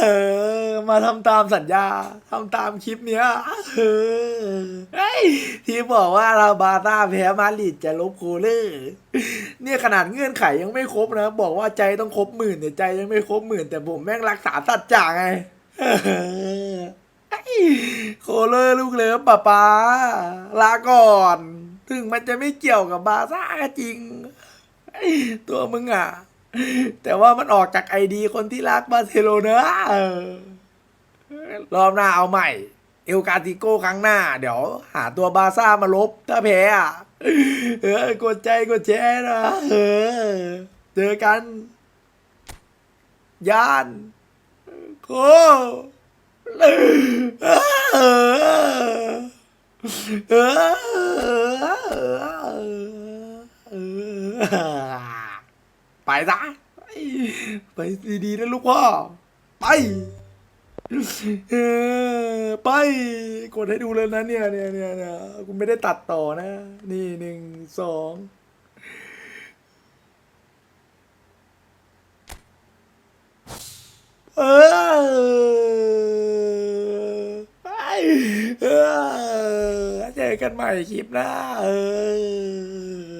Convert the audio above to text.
เออ มาทำตามสัญญาทำตามคลิปเนี้ยเออเฮ้ยที่บอกว่าเราบาร์ซ่าแพ้มาดริดจะลบโคเลอร์เนี่ยขนาดเงื่อนไขยังไม่ครบนะ บอกว่าใจต้องครบหมื่นแต่ยใจยังไม่ครบหมื่น แต่ผมแม่งรักษาสัจจะไงโคเลอร์ลูกเลิฟป้าป้าลาก่อน ถึงมันจะไม่เกี่ยวกับบาร์ซ่าก็จริง ตัวมึงอะ แต่ว่ามันออกจากไอดีคนที่รักบาร์เซโลนาเออรอบหน้าเอาใหม่ เอลกาติโก้ครั้งหน้า เดี๋ยวหาตัวบาซ่ามาลบ ถ้าแพ้อะเออกดใจกดแชร์นะเออ เจอกัน ย่านโคเออเออ ไปซะไปดีๆนะลูกพ่อ ไปเออไป กดให้ดูเลยนะเนี่ยเนี่ยเนี่ยเนี่ยกูไม่ได้ตัดต่อนะ นี่หนึ่งสองเออไปเออเจอกันใหม่คลิปหน้าเออ